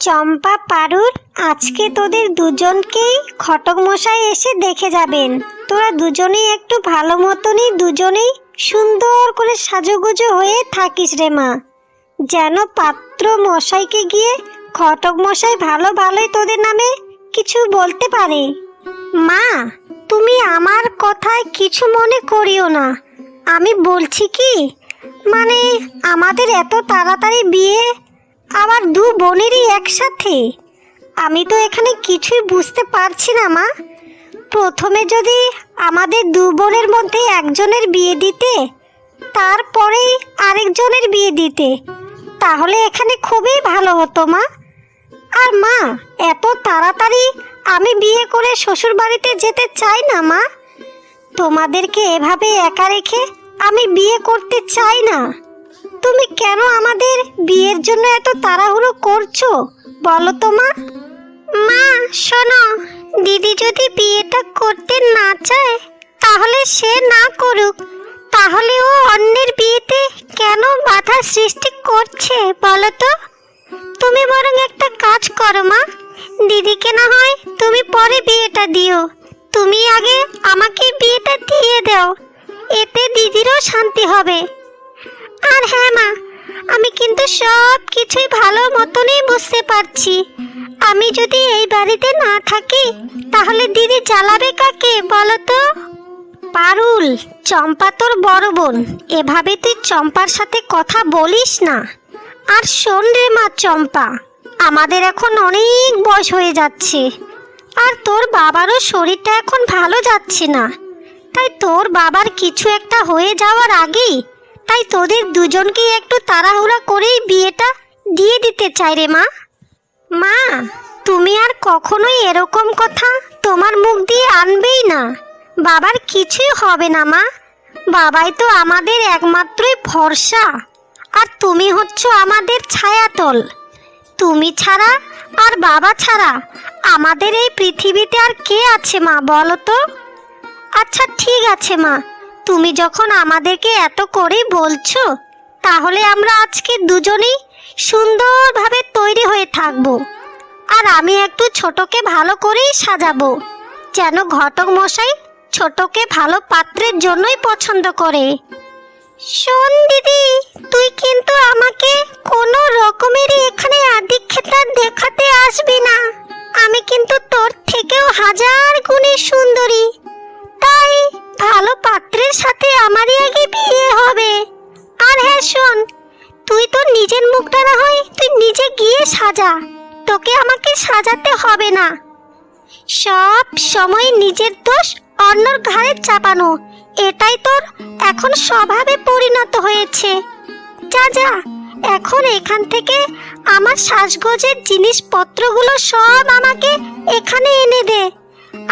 চম্পা পারুর আজকে তোদের দুজনকেই খটক মশাই এসে দেখে যাবেন। তোরা দুজনেই একটু ভালো মতনই, দুজনেই সুন্দর করে সাজুগুজু হয়ে থাকিস রে মা। যেন পাত্র মশাইকে গিয়ে খটক মশাই ভালো ভালোই তোদের নামে কিছু বলতে পারে। মা, তুমি আমার কথায় কিছু মনে করিও না। আমি বলছি কি মানে আমাদের এত তাড়াতাড়ি বিয়ে আবার দু বোনেরই একসাথে। আমি তো এখানে কিছুই বুঝতে পারছি না, মা। প্রথমে যদি আমাদের দু বোনের মধ্যে একজনের বিয়ে দিতে, তারপরেই আরেকজনের বিয়ে দিতে, তাহলে এখানে খুবই ভালো হতো, মা। আর মা, এত তাড়াতাড়ি আমি বিয়ে করে শ্বশুর বাড়িতে যেতে চাই না, মা। তোমাদেরকে এভাবে একা রেখে আমি বিয়ে করতে চাই না। তুমি কেন আমাদের বিয়ের জন্য এত তাড়াহুড়ো করছ? বলো তো মা। মা, শোনো, দিদি যদি বিয়েটা করতে না চায়, তাহলে সে না করুক। তাহলে ও অন্যের বিয়েতে কেন বাধা সৃষ্টি করছে, বলো তো? তুমি বরং একটা কাজ করো মা। দিদিকে না হয় তুমি পরে বিয়েটা দিও। তুমি আগে আমাকে বিয়েটা দিয়ে দাও। এতে দিদিরও শান্তি হবে। আর হ্যাঁ মা, আমি কিন্তু সব কিছুই ভালো মতনই বুঝতে পারছি। আমি যদি এই বাড়িতে না থাকি, তাহলে দিদি জ্বালাবে কাকে বলো তো? পারুল, চম্পা তোর বড় বোন, এভাবে তুই চম্পার সাথে কথা বলিস না। আর শোন রে মা চম্পা, আমাদের এখন অনেক বয়স হয়ে যাচ্ছে। আর তোর বাবারও শরীরটা এখন ভালো যাচ্ছে না। তাই তোর বাবার কিছু একটা হয়ে যাওয়ার আগেই তাই তোদের দুজনকেই একটু তাড়াহুড়া করেই বিয়েটা দিয়ে দিতে চাই রে মা। মা, তুমি আর কখনোই এরকম কথা তোমার মুখ দিয়ে আনবেই না। বাবার কিছুই হবে না মা। বাবাই তো আমাদের একমাত্রই ভরসা। আর তুমি হচ্ছ আমাদের ছায়াতল। তুমি ছাড়া আর বাবা ছাড়া আমাদের এই পৃথিবীতে আর কে আছে মা বলো তো? আচ্ছা ঠিক আছে মা। তুমি যখন আমাদেরকে এত করেই বলছো, তাহলে আমরা আজকে দুজনেই সুন্দরভাবে তৈরি হয়ে থাকব। আর আমি একটু ছোটকে ভালো করেই সাজাবো, যেন ঘটক মশাই ছোটকে ভালো পাত্রের জন্যই পছন্দ করে। শোন দিদি, তুই কিন্তু আমাকে কোনো রকমেরই এখানে আদিক্ষেতা দেখাতে আসবি না। আমি কিন্তু তোর থেকেও হাজার গুণে সুন্দরী। তাই ভালো পাত্রের সাথে আমারই আগে বিয়ে হবে। আর হ্যাঁ শোন, তুই তো নিজের মুখটা না হয় তুই নিজে গিয়ে সাজা। তোকে আমাকে সাজাতে হবে না। সব সময় নিজের দোষ অন্যর ঘাড়ে চাপানো, এটাই তোর এখন স্বভাবে পরিণত হয়েছে। যা যা, এখন এখান থেকে আমার সাজগোজের জিনিসপত্রগুলো সব আমাকে এখানে এনে দে।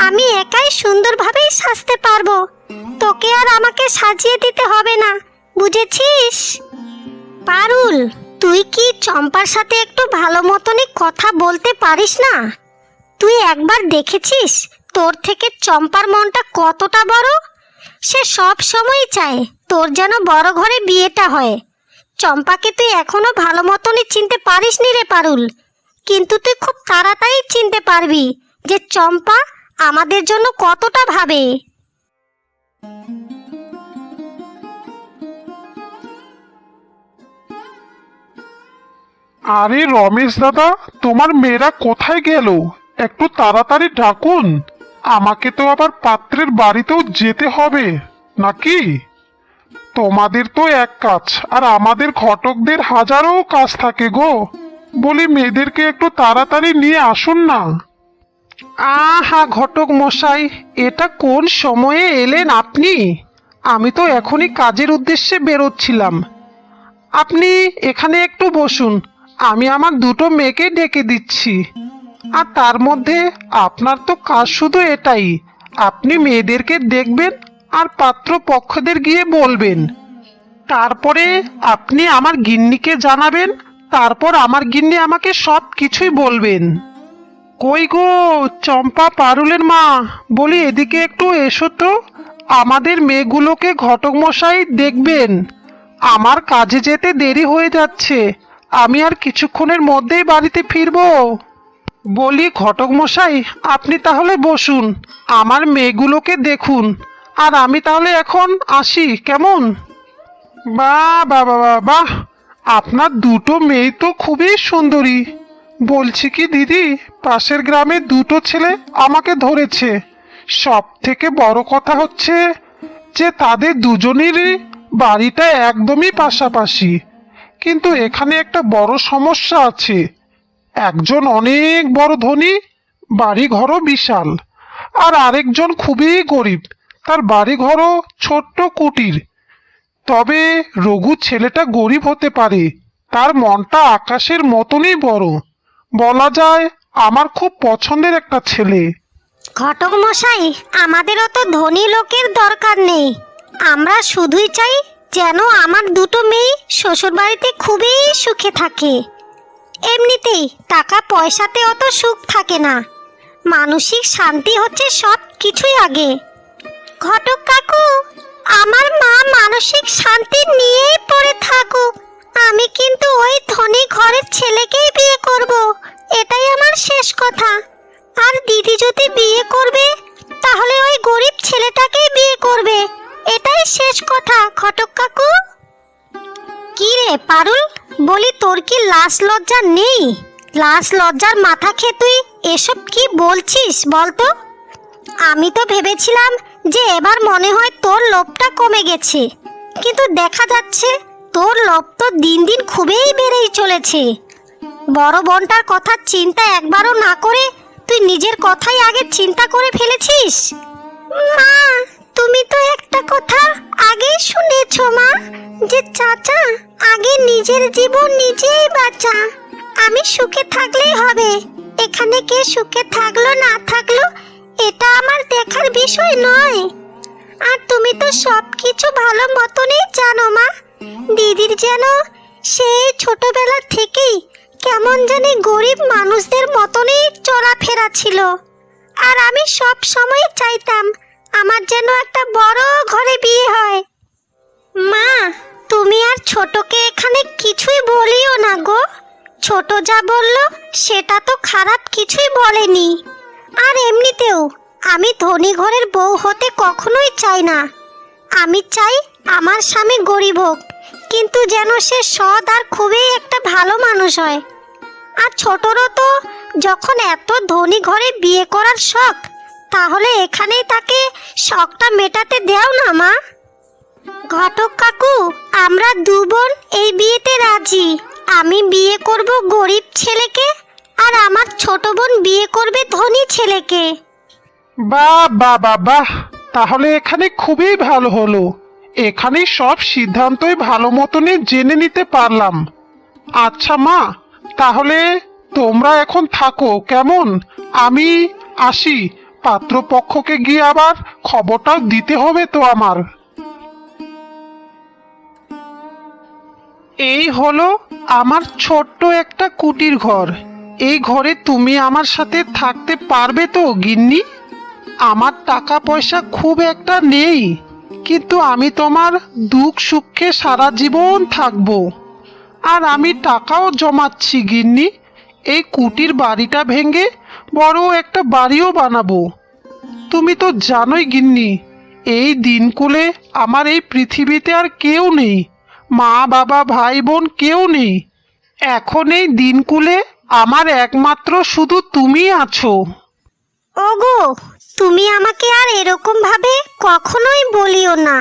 আমি একাই সুন্দরভাবেই সাজতে পারব। তোকে আর আমাকে সাজিয়ে দিতে হবে না, বুঝেছিস? পারুল, তুই কি চম্পার সাথে একটু ভালো মতনই কথা বলতে পারিস না? তুই একবার দেখেছিস তোর থেকে চম্পার মনটা কতটা বড়? সে সব সময়ই চায় তোর যেন বড় ঘরে বিয়েটা হয়। চম্পাকে তুই এখনও ভালো মতনই চিনতে পারিস নি রে পারুল। কিন্তু তুই খুব তাড়াতাড়ি চিনতে পারবি যে চম্পা আমাদের জন্য কতটা ভাবে? আরে রমেশ দাদা, তোমার মেয়েরা কোথায় গেল? একটু তাড়াতাড়ি ডাকুন। আমাকে তো আবার পাত্রের বাড়িতেও যেতে হবে, নাকি? তোমাদের তো এক কাজ, আর আমাদের ঘটকদের হাজারো কাজ থাকে গো। বলি মেয়েদেরকে একটু তাড়াতাড়ি নিয়ে আসুন না। আহা, ঘটক মশাই, এটা কোন সময়ে এলেন আপনি? আমি তো এখনই কাজের উদ্দেশ্যে বেরোচ্ছিলাম। আপনি এখানে একটু বসুন, আমি আমার দুটো মেয়েকে ডেকে দিচ্ছি। আর তার মধ্যে আপনার তো কাজ শুধু এটাই, আপনি মেয়েদেরকে দেখবেন আর পাত্র পক্ষদের গিয়ে বলবেন। তারপরে আপনি আমার গিন্নিকে জানাবেন, তারপর আমার গিন্নি আমাকে সব কিছুই বলবেন। কই গো চম্পা পারুলের মা। বলি এদিকে একটু এসো তো। আমাদের মেয়েগুলোকে ঘটক মশাই দেখবেন। আমার কাজে যেতে দেরি হয়ে যাচ্ছে। আমি আর কিছুক্ষণের মধ্যেই বাড়িতে ফিরবো। বলি ঘটক মশাই আপনি তাহলে বসুন। আমার মেয়েগুলোকে দেখুন। আর আমি তাহলে এখন আসি কেমন? বা বাহ বাহ, বাহ আপনার দুটো মেয়ে তো খুবই সুন্দরী। বলছি কি দিদি পাশের গ্রামে দুটো ছেলে আমাকে ধরেছে। সব থেকে বড় কথা হচ্ছে যে তাদের দুজনেরই বাড়িটা একদমই পাশাপাশি। কিন্তু এখানে একটা বড় সমস্যা আছে। একজন অনেক বড় ধনী বাড়ি ঘরও বিশাল। আর আরেকজন খুবই গরিব, তার বাড়ি ঘরও ছোট্ট কুটির। তবে রঘু ছেলেটা গরিব হতে পারে, তার মনটা আকাশের মতনই বড়। বলা যায় আমার খুব পছন্দের একটা ছেলে। ঘটক মশাই আমাদের অত ধনী লোকের দরকার নেই। আমরা শুধুই চাই যেন আমার দুটো মেয়ে শ্বশুরবাড়িতে খুবই সুখে থাকে। এমনিতেই টাকা পয়সাতে অত সুখ থাকে না। মানসিক শান্তি হচ্ছে সব কিছুই আগে। ঘটক কাকু, আমার মা মানসিক শান্তি নিয়েই পড়ে থাকুক। আমি কিন্তু ওই ধনী ঘরের ছেলেকেই বিয়ে করব। এটাই আমার শেষ কথা। আর দিদি যদি বিয়ে করবে, তাহলে ওই গরিব ছেলেটাকেই বিয়ে করবে। এটাই শেষ কথা, ঘটক কাকু। কি রে পারুল, বলি তোর কি লাশ লজ্জা নেই? লাশ লজ্জার মাথা খেয়ে তুই এসব কি বলছিস বলতো? আমি তো ভেবেছিলাম যে এবার মনে হয় তোর লোভটা কমে গেছে। কিন্তু দেখা যাচ্ছে তোর লোভ তো দিন দিন খুবই বেড়েই চলেছে। বড় বোনটার কথা চিন্তা একবারও না করে তুই নিজের কথাই আগে চিন্তা করে ফেলেছিস? মা, তুমি তো একটা কথা আগেই শুনেছো মা, যে চাচা আগে নিজের জীবন নিজেই বাঁচা। আমি সুখে থাকলেই হবে। এখানে কে সুখে থাকল না থাকল, এটা আমার দেখার বিষয় নয়। আর তুমি তো সব কিছু ভালো মতনই জানো মা। দিদির যেন সেই ছোটবেলা থেকেই কেমন জানি গরিব মানুষদের মতনই চলাফেরা ছিল। আর আমি সব সময় চাইতাম আমার যেন একটা বড় ঘরে বিয়ে হয়। মা, তুমি আর ছোটকে এখানে কিছুই বলিও না গো। ছোট যা বলল, সেটা তো খারাপ কিছুই বলেনি। আর এমনিতেও আমি ধনী ঘরের বউ হতে কখনোই চাই না। আমি চাই আমার স্বামী গরিব হোক। কিন্তু যেন সে সৎ আর খুবই একটা ভালো মানুষ হয়। আর ছোটরও তো যখন এত ধনী ঘরে বিয়ে করার শখ, তাহলে এখানেই তাকে শখটা মেটাতে দেও না, মা। ঘটক কাকু, আমরা দু বোন এই বিয়েতে রাজি। আমি বিয়ে করব গরিব ছেলেকে আর আমার ছোট বোন বিয়ে করবে ধনী ছেলেকে। বাহ বাহ বাহ বাহ। তাহলে এখানে খুবই ভালো হলো। এখানে সব সিদ্ধান্তই ভালো মতনই জেনে নিতে পারলাম। আচ্ছা মা, তাহলে তোমরা এখন থাকো, কেমন? আমি আসি, পাত্রপক্ষকে গিয়ে আবার খবরটাও দিতে হবে তো আমার। এই হলো আমার ছোট্ট একটা কুটির ঘর। এই ঘরে তুমি আমার সাথে থাকতে পারবে তো, গিন্নি? আমার টাকা পয়সা খুব একটা নেই। কিন্তু আমি তোমার দুঃখ, সুখে সারা জীবন থাকব। আর আমি টাকাও জমাচ্ছি, গিন্নি। এই কুটির বাড়িটা ভেঙে বড় একটা বাড়িও বানাবো। তুমি তো জানোই, গিন্নি, এই দিনকুলে আমার এই পৃথিবীতে আর কেউ নেই। মা, বাবা, ভাই, বোন কেউ নেই। এখন এই দিনকুলে আমার একমাত্র শুধু তুমি আছো। ওগো তুমি আমাকে আর এরকম ভাবে কখনোই বলিও না।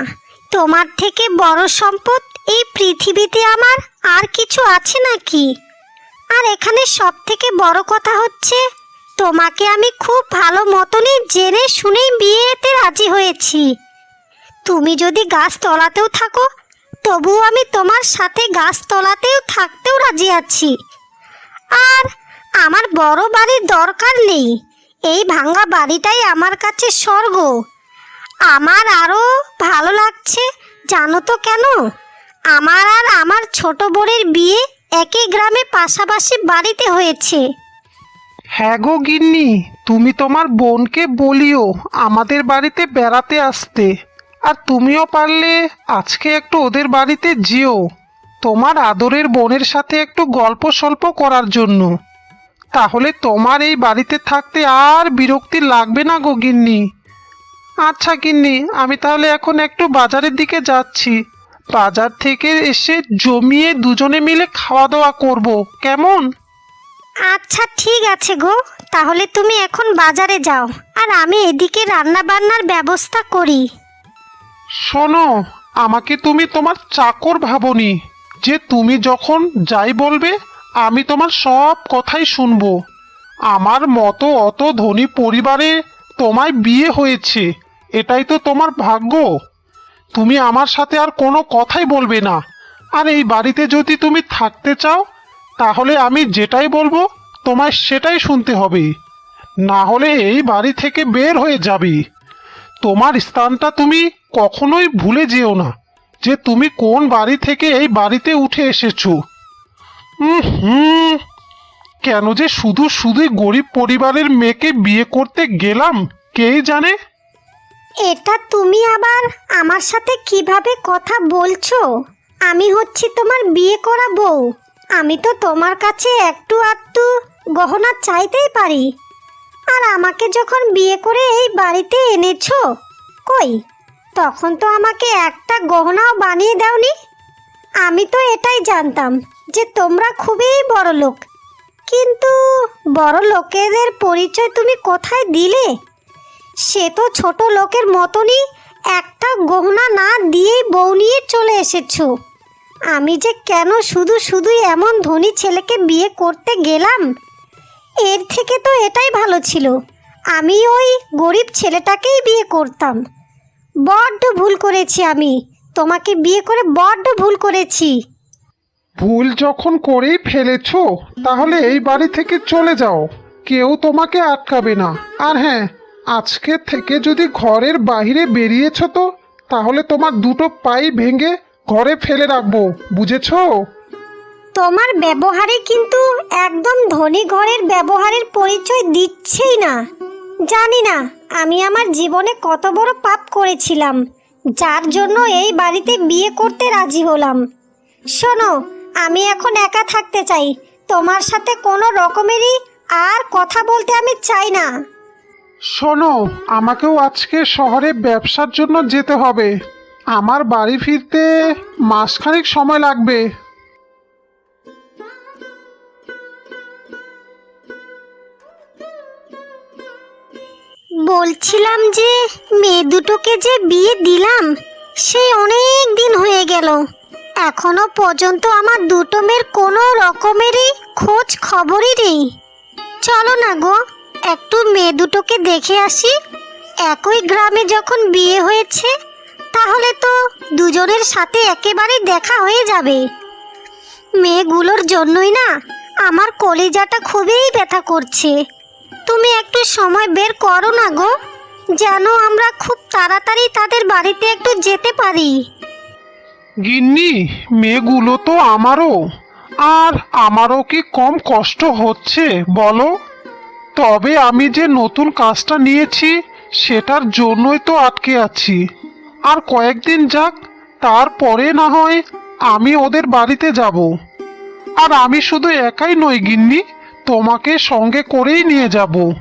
তোমার থেকে বড় সম্পদ এই পৃথিবীতে আমার আর কিছু আছে নাকি? আর এখানে সব থেকে বড় কথা হচ্ছে, তোমাকে আমি খুব ভালো মতনই জেনে শুনেই বিয়েতে রাজি হয়েছি। তুমি যদি গাছ তলাতেও থাকো, তবুও আমি তোমার সাথে গাছ তলাতেও থাকতেও রাজি আছি। আর আমার বড় বাড়ির দরকার নেই। এই ভাঙা বাড়িটাই আমার কাছে স্বর্গ। আমার আরও ভালো লাগছে, জানো তো কেন? আমার আর আমার ছোট বোনের বিয়ে একই গ্রামে পাশাপাশি বাড়িতে হয়েছে। হ্যাঁ গো গিন্নি, তুমি তোমার বোনকে বলিও আমাদের বাড়িতে বেড়াতে আসতে। আর তুমিও পারলে আজকে একটু ওদের বাড়িতে যেও। তোমার আদরের বোনের সাথে একটু গল্প সল্প করার জন্য। তাহলে তোমার এই বাড়িতে থাকতে আর বিরক্তি লাগবে না গো গিন্নি। আচ্ছা গিন্নি আমি তাহলে এখন একটু বাজারের দিকে যাচ্ছি। বাজার থেকে এসে জমিয়ে দুজনে মিলে খাওয়া দাওয়া করব কেমন? আচ্ছা ঠিক আছে গো। তাহলে তুমি এখন বাজারে যাও আর আমি এদিকে রান্না বান্নার ব্যবস্থা করি। শোনো আমাকে তুমি তোমার চাকর ভাবনি। যে তুমি যখন যাই বলবে আমি তোমার সব কথাই শুনব। আমার মতো অত ধনী পরিবারে তোমায় বিয়ে হয়েছে, এটাই তো তোমার ভাগ্য। তুমি আমার সাথে আর কোনো কথাই বলবে না। আর এই বাড়িতে যদি তুমি থাকতে চাও, তাহলে আমি যেটাই বলব, তোমায় সেটাই শুনতে হবে। না হলে এই বাড়ি থেকে বের হয়ে যাবে। তোমার স্থানটা তুমি কখনোই ভুলে যেও না যে তুমি কোন বাড়ি থেকে এই বাড়িতে উঠে এসেছ। হুম কেন যে শুধু শুধুই গরিব পরিবারের মেয়েকে বিয়ে করতে গেলাম, কে জানে? এটা তুমি আবার আমার সাথে কীভাবে কথা বলছো? আমি হচ্ছি তোমার বিয়ে করা বউ। আমি তো তোমার কাছে একটু আধটু গহনা চাইতেই পারি। আর আমাকে যখন বিয়ে করে এই বাড়িতে এনেছো, কই? তখন তো আমাকে একটা গহনাও বানিয়ে দাওনি। আমি তো এটাই জানতাম। যে তোমরা খুবই বড় লোক। কিন্তু বড় লোকেদের পরিচয় তুমি কোথায় দিলে? সে তো ছোট লোকের মতনই একটা গহনা না দিয়েই বউ নিয়ে চলে এসেছ। আমি যে কেন শুধু শুধুই এমন ধনী ছেলেকে বিয়ে করতে গেলাম? এর থেকে তো এটাই ভালো ছিল। আমি ওই গরিব ছেলেটাকেই বিয়ে করতাম। বড্ড ভুল করেছি আমি। তোমাকে বিয়ে করে বড্ড ভুল করেছি। ভুল যখন করেই ফেলেছো, তাহলে এই বাড়ি থেকে চলে যাও। কেউ তোমাকে আটকাবে না। আর হ্যাঁ আজকে থেকে যদি ঘরের বাইরে বেরিয়েছো তো, তাহলে তোমার দুটো পাই ভেঙে ঘরে ফেলে রাখব, বুঝেছ? তোমার ব্যবহারে কিন্তু একদম ধনী ঘরের ব্যবহারের পরিচয় দিচ্ছেই না। জানি না, আমি আমার জীবনে কত বড় পাপ করেছিলাম, যার জন্য এই বাড়িতে বিয়ে করতে রাজি হলাম। শোনো আমি এখন একা থাকতে চাই। তোমার সাথে কোনো রকমেরই আর কথা বলতে আমি চাই না। শোনো আমাকেও আজকে শহরে ব্যবসার জন্য যেতে হবে। আমার বাড়ি ফিরতে মাসখানেক সময় লাগবে। বলছিলাম যে মেয়ে দুটোকে যে বিয়ে দিলাম সেই অনেক দিন হয়ে গেল। এখনও পর্যন্ত আমার দুটো মেয়ের কোনো রকমেরই খোঁজ খবরই নেই। চলো না গো, একটু মেয়ে দুটোকে দেখে আসি। একই গ্রামে যখন বিয়ে হয়েছে, তাহলে তো দুজনের সাথে একেবারে দেখা হয়ে যাবে। মেয়েগুলোর জন্যই না আমার কলিজাটা খুবই ব্যথা করছে। তুমি একটু সময় বের করো না গো, যেন আমরা খুব তাড়াতাড়ি তাদের বাড়িতে একটু যেতে পারি। গিন্নি, মেয়েগুলো তো আমারও। আর আমারও কি কম কষ্ট হচ্ছে, বলো? তবে আমি যে নতুন কাজটা নিয়েছি, সেটার জন্যই তো আটকে আছি। আর কয়েকদিন যাক, তারপরে না হয় আমি ওদের বাড়িতে যাব। আর আমি শুধু একাই নই গিন্নি, তোমাকে সঙ্গে করেই নিয়ে যাব।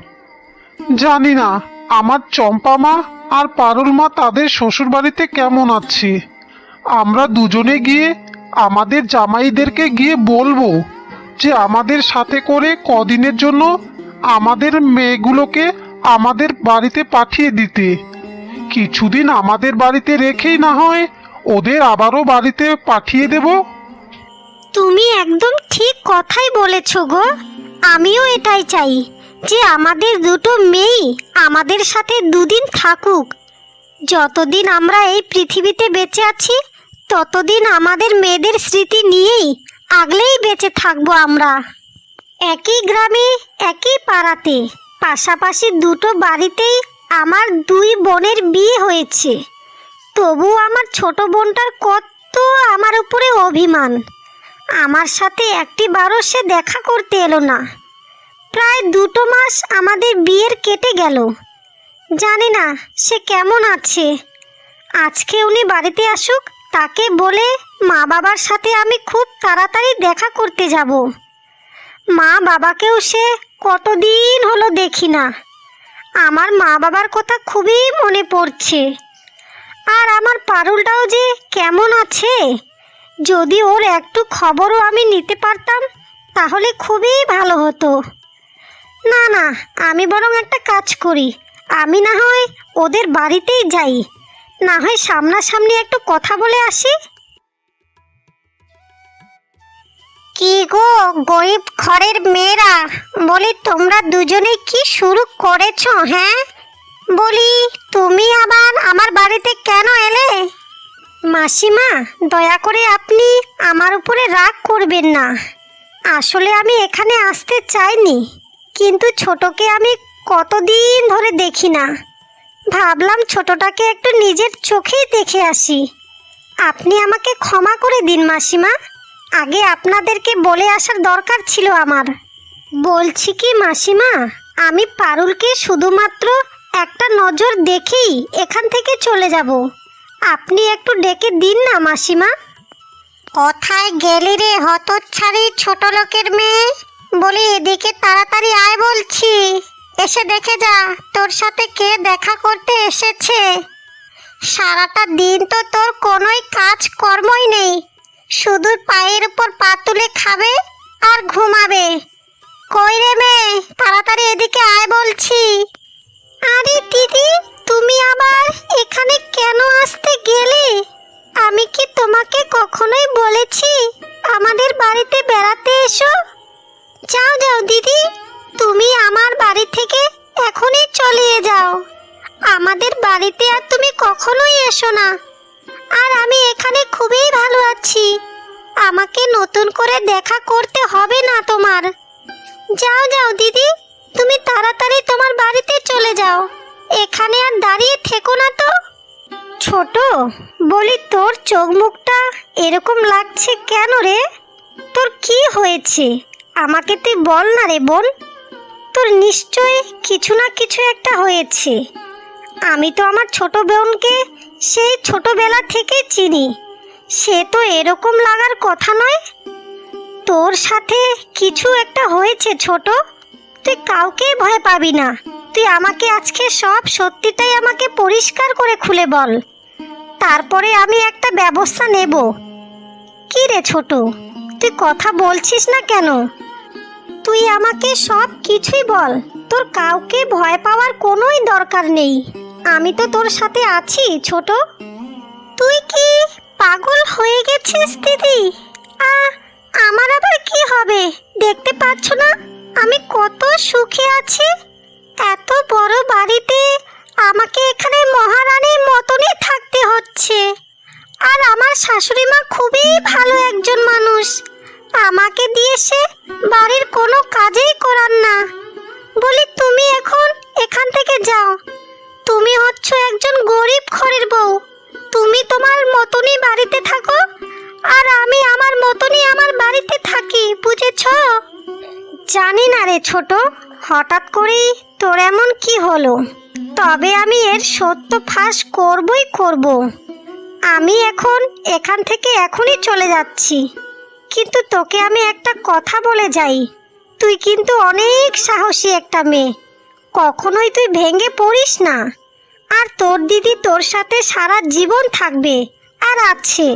জানি না, আমার চম্পা মা আর পারুল মা তাদের শ্বশুর বাড়িতে কেমন আছে। আমরা দুজনে গিয়ে আমাদের জামাইদেরকে গিয়ে বলব যে আমাদের সাথে করে কদিনের জন্য আমাদের মেয়েগুলোকে আমাদের বাড়িতে পাঠিয়ে দিতে। কিছুদিন আমাদের বাড়িতে রেখেই না হয় ওদের আবারও বাড়িতে পাঠিয়ে দেব। তুমি একদম ঠিক কথাই বলেছ গো। আমিও এটাই চাই যে আমাদের দুটো মেয়েই আমাদের সাথে দুদিন থাকুক। যতদিন আমরা এই পৃথিবীতে বেঁচে আছি ততদিন আমাদের মেয়েদের স্মৃতি নিয়েই আগলেই বেঁচে থাকব আমরা। একই গ্রামে, একই পাড়াতে, পাশাপাশি দুটো বাড়িতেই আমার দুই বোনের বিয়ে হয়েছে। তবু আমার ছোট বোনটার কত আমার উপরে অভিমান। আমার সাথে একটি বারও সে দেখা করতে এলো না। প্রায় দুটো মাস আমাদের বিয়ের কেটে গেল। জানি না সে কেমন আছে। আজকে উনি বাড়িতে আসুক তাকে বলে মা বাবার সাথে আমি খুব তাড়াতাড়ি দেখা করতে যাব। মা বাবাকেও সে কতদিন হলো দেখি না। আমার মা বাবার কথা খুবই মনে পড়ছে। আর আমার পারুলটাও যে কেমন আছে? যদি ওর একটু খবরও আমি নিতে পারতাম, তাহলে খুবই ভালো হতো। না না, আমি বরং একটা কাজ করি। আমি না হয় ওদের বাড়িতেই যাই। না হয় সামনাসামনি একটু কথা বলে আসি? কি গো, গরিব ঘরের মেয়েরা, বলি তোমরা দুজনে কি শুরু করেছ হ্যাঁ? বলি, তুমি আবার আমার বাড়িতে কেন এলে? মাসিমা, দয়া করে আপনি আমার উপরে রাগ করবেন না। আসলে আমি এখানে আসতে চাইনি, কিন্তু ছোটকে আমি কতদিন ধরে দেখি না। ভাবলাম ছোটটাকে একটু নিজের চোখেই দেখে আসি। আপনি আমাকে ক্ষমা করে দিন, মাসিমা। আগে আপনাদেরকে বলে আসার দরকার ছিল আমার। বলছি কি, মাসিমা, আমি পারুলকে শুধুমাত্র একটা নজর দেখেই এখান থেকে চলে যাব। আপনি একটু ডেকে দিন না, মাসিমা। কোথায় গেলি রে হতচ্ছাড়ি ছোট লোকের মেয়ে? বলি এদিকে তাড়াতাড়ি আয় বলছি। এসে দেখে যা, তোর সাথে কে দেখা করতে এসেছে। সারাটা দিন তো তোর কোনোই কাজ কর্মই নেই। শুধু পায়ের উপর পা তুলে খাবে আর ঘুমাবে। কই রে মেয়ে, তাড়াতাড়ি এদিকে আয় বলছি। আরে দিদি, তুমি আবার এখানে কেন আসতে গেলে? আমি কি তোমাকে কখনোই বলেছি, আমাদের বাড়িতে বেড়াতে এসো? যাও যাও দিদি। তুমি আমার বাড়ি থেকে এখনই চলিয়ে যাও। আমাদের বাড়িতে আর তুমি কখনোই এসো না। আর আমি এখানে খুবই ভালো আছি। আমাকে নতুন করে দেখা করতে হবে না তোমার। যাও যাও, দিদি। তুমি তাড়াতাড়ি তোমার বাড়িতে চলে যাও। এখানে আর দাঁড়িয়ে থেকো না তো। ছোট, বলি তোর চোখ মুখটা এরকম লাগছে কেন রে? তোর কি হয়েছে? আমাকে তুই বল না রে বোন। তোর নিশ্চয় কিছু না কিছু একটা হয়েছে। আমি তো আমার ছোট বোনকে সেই ছোটবেলা থেকে চিনি। সে তো এরকম লাগার কথা নয়। তোর সাথে কিছু একটা হয়েছে ছোট। তুই কাউকেই ভয় পাবি না। তুই আমাকে আজকে সব সত্যিটাই আমাকে পরিষ্কার করে খুলে বল। তারপরে আমি একটা ব্যবস্থা নেব। কি রে ছোট? তুই কথা বলছিস না কেন? তুই আমাকে সব কিছুই বল। তোর কাউকে ভয় পাওয়ার কোনোই দরকার নেই। আমি তো তোর সাথে আছি, ছোট। তুই কি পাগল হয়ে গেছিস, দিদি? আ, আমার আবার কি হবে? দেখতে পাচ্ছ না? আমি কত সুখে আছি। এত বড় বাড়িতে আমাকে এখানে মহারানীর মতনই থাকতে হচ্ছে। আর আমার শাশুড়ি মা খুবই ভালো একজন মানুষ। আমাকে দিয়ে সে বাড়ির কোনো কাজেই করার না। বলি, তুমি এখন এখান থেকে যাও। তুমি হচ্ছ একজন গরিব ঘরের বউ। তুমি তোমার মতনই বাড়িতে থাকো আর আমি আমার মতনই আমার বাড়িতে থাকি, বুঝেছ? জানি না রে ছোট, হঠাৎ করেই তোর এমন কি হলো? তবে আমি এর সত্য ফাঁস করবই করব। আমি এখন এখান থেকে এখনই চলে যাচ্ছি। কিন্তু তোকে আমি একটা কথা বলে যাই। তুই কিন্তু অনেক সাহসী একটা মেয়ে। কখনোই তুই ভেঙে পড়িস না। আর তোর দিদি তোর সাথে সারা জীবন থাকবে আর আছে।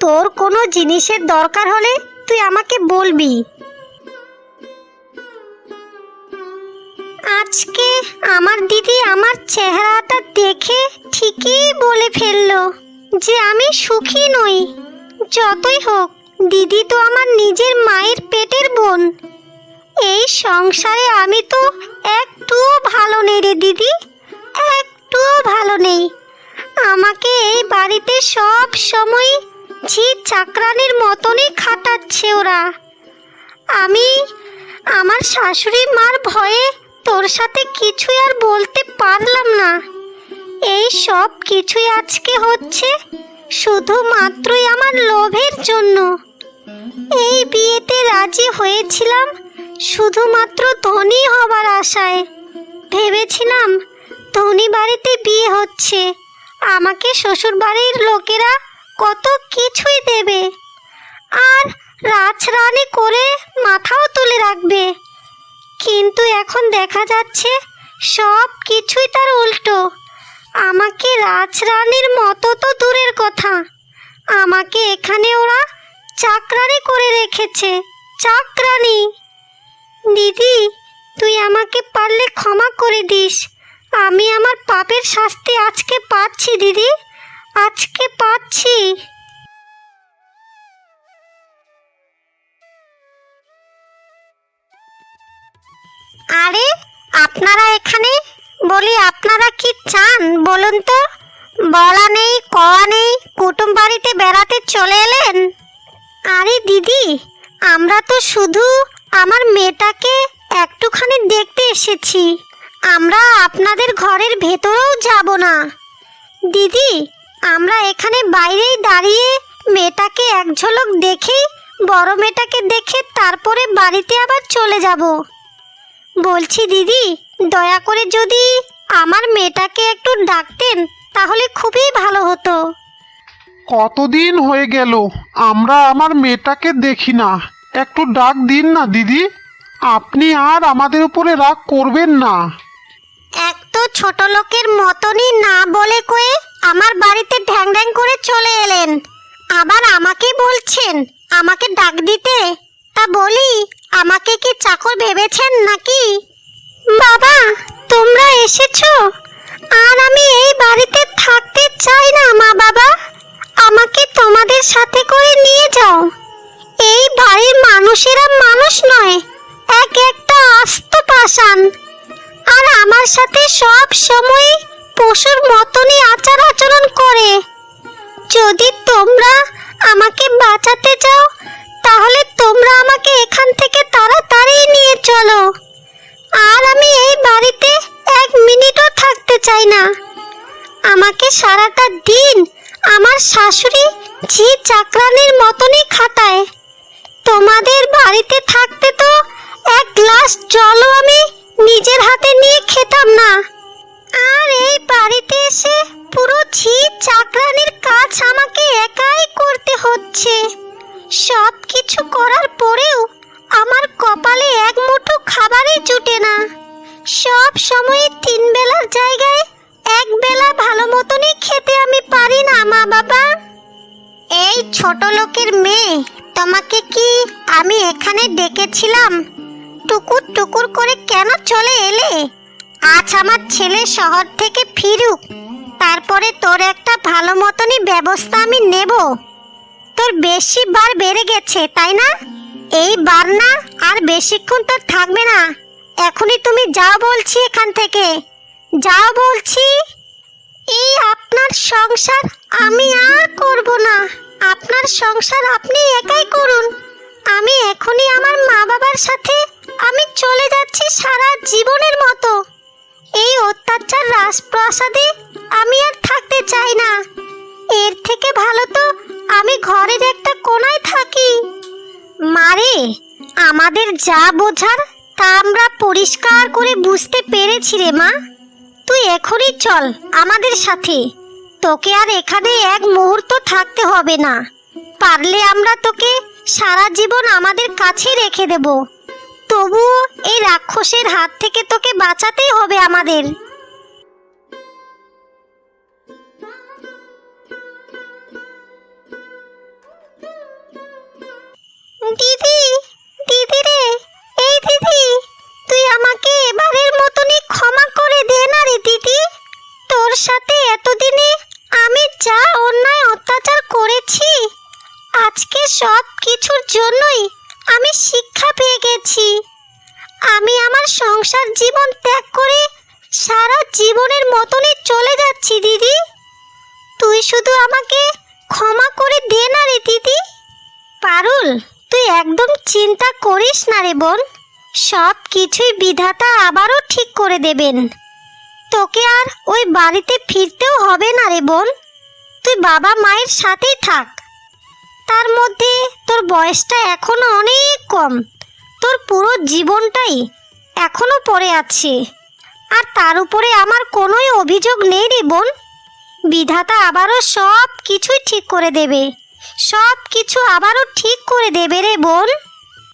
তোর কোনো জিনিসের দরকার হলে তুই আমাকে বলবি। আজকে আমার দিদি আমার চেহারাটা দেখে ঠিকই বলে ফেলল যে আমি সুখী নই। যতই হোক দিদি তো আমার নিজের মায়ের পেটের বোন। এই সংসারে আমি তো একটুও ভালো নেই রে দিদি, একটুও ভালো নেই। আমাকে এই বাড়িতে সব সময় ঝি চাকরানির মতনই খাটাচ্ছে ওরা। আমি আমার শাশুড়ি মার ভয়ে তোর সাথে কিছুই আর বলতে পারলাম না। এই সব কিছুই আজকে হচ্ছে শুধুমাত্রই আমার লোভের জন্য। এই বিয়েতে রাজি হয়েছিলাম, শুধুমাত্র ধনী হবার আশায়। ভেবেছিলাম ধনী বাড়িতে বিয়ে হচ্ছে। আমাকে শ্বশুর বাড়ির লোকেরা কত কিছুই দেবে। আর রাজরানি করে মাথাও তুলে রাখবে। কিন্তু এখন দেখা যাচ্ছে সব কিছুই তার উল্টো। আমাকে রাজরানীর মতো তো দূরের কথা। আমাকে এখানে ওরা চাকরানি করে রেখেছে, চাকরানি। দিদি, তুই আমাকে পারলে ক্ষমা করে দিস। আমি আমার পাপের শাস্তি আজকে পাচ্ছি, দিদি। আজকে পাচ্ছি। আরে, আপনারা এখানে? বলি, আপনারা কি চান বলুন তো? বলা নেই, কওয়া নেই, কুটুম বাড়িতে বেড়াতে চলে এলেন? আরে দিদি, আমরা তো শুধু আমার মেয়েটাকে একটুখানি দেখতে এসেছি। আমরা আপনাদের ঘরের ভেতরেও যাব না। দিদি, আমরা এখানে বাইরেই দাঁড়িয়ে মেয়েটাকে এক ঝলক দেখেই বড় মেয়েটাকে দেখে তারপরে বাড়িতে আবার চলে যাব। বলছি দিদি, দয়া করে যদি আমার মেয়েটাকে একটু ডাকতেন, তাহলে খুবই ভালো হতো। কতদিন হয়ে গেল? আমরা আমার মেয়েটাকে দেখি না। একটু ডাক দিন না, দিদি। আপনি আর আমাদের উপরে রাগ করবেন না। এক তো ছোট লোকের মতনই না বলে কয়ে আমার বাড়িতে ঢ্যাং ঢ্যাং করে চলে এলেন। আবার আমাকে বলছেন, আমাকে ডাক দিতে। তা বলি, আমাকে কি চাকর ভেবেছেন নাকি? বাবা, তোমরা এসেছ? আর আমি এই বাড়িতে থাকতে চাই না, মা বাবা। আমাকে তোমাদের সাথে করে নিয়ে যাও। এই বাড়ির মানুষেরা মানুষ নয়, এক একটা আস্ত পাষাণ। আর আমার সাথে সব সময় পশুর মতনই আচার আচরণ করে। যদি তোমরা আমাকে বাঁচাতে চাও তাহলে তোমরা আমাকে এখান থেকে তাড়াতাড়ি নিয়ে চলো। আর আমি এই বাড়িতে এক মিনিটও থাকতে চাই না। আমাকে সারাটা দিন আমার শাশুড়ি ঝি চাকরানির মতনই খাটায়। তোমাদের বাড়িতে থাকতে তো এক গ্লাস জলও আমি নিজের হাতে নিয়ে খেতাম না। আর এই বাড়িতে এসে পুরো ঝি চাকরানির কাজ আমাকে একাই করতে হচ্ছে। সব কিছু করার পরেও আমার কপালে এক মুঠো খাবারই জুটে না। সব সময় তিন বেলার জায়গায় এক বেলা ভালো মতনই খেতে আমি পারি না, মা বাবা। এই ছোট লোকের মেয়ে, তোমাকে কি আমি এখানে ডেকেছিলাম? টুকুর টুকুর করে কেন চলে এলে? আজ আমার ছেলে শহর থেকে ফিরুক, তারপরে তোর একটা ভালো মতনই ব্যবস্থা আমি নেব। তোর বেশি বার বেড়ে গেছে, তাই না? এই বার না, আর বেশিক্ষণ তোর থাকবে না। এখনই তুমি যাও বলছি এখান থেকে। যাও বলছি, এই আপনার সংসার আমি আর করব না। আপনার সংসার আপনি একাই করুন। আমি এখনই আমার মা বাবার সাথে আমি চলে যাচ্ছি সারা জীবনের মতো। এই অত্যাচার রাজপ্রাসাদে আমি আর থাকতে চাই না। এর থেকে ভালো তো আমি ঘরের একটা কোনায় থাকি। মারে আমাদের যা বোঝার তা আমরা পরিষ্কার করে বুঝতে পেরেছি রে মা। তুই এখনই চল আমাদের সাথে। তোকে আর এখানে এক মুহূর্ত থাকতে হবে না। পারলে আমরা তোকে সারা জীবন আমাদের কাছে রেখে দেব। তবুও এই রাক্ষসের হাত থেকে তোকে বাঁচাতেই হবে আমাদের। দিদি দিদি রে, এই দিদি। তুই আমাকে এবারের মতনই ক্ষমা করে দে না রে দিদি। তোর সাথে এতদিনে আমি যা অন্যায় অত্যাচার করেছি, আজকে সব কিছুর জন্যই আমি শিক্ষা পেয়ে গেছি। আমি আমার সংসার জীবন ত্যাগ করে সারা জীবনের মতনই চলে যাচ্ছি দিদি। তুই শুধু আমাকে ক্ষমা করে দে না রে দিদি। পারুল, তুই একদম চিন্তা করিস না রে বোন। সব কিছুই বিধাতা আবারও ঠিক করে দেবেন। তোকে আর ওই বাড়িতে ফিরতেও হবে না রে বোন। তুই বাবা মায়ের সাথেই থাক। তার মধ্যে তোর বয়সটা এখনও অনেক কম। তোর পুরো জীবনটাই এখনও পড়ে আছে। আর তার উপরে আমার কোনোই অভিযোগ নেই রে বোন। বিধাতা আবারও সব কিছুই ঠিক করে দেবে। সব কিছু আবারও ঠিক করে দেবে রে বোন।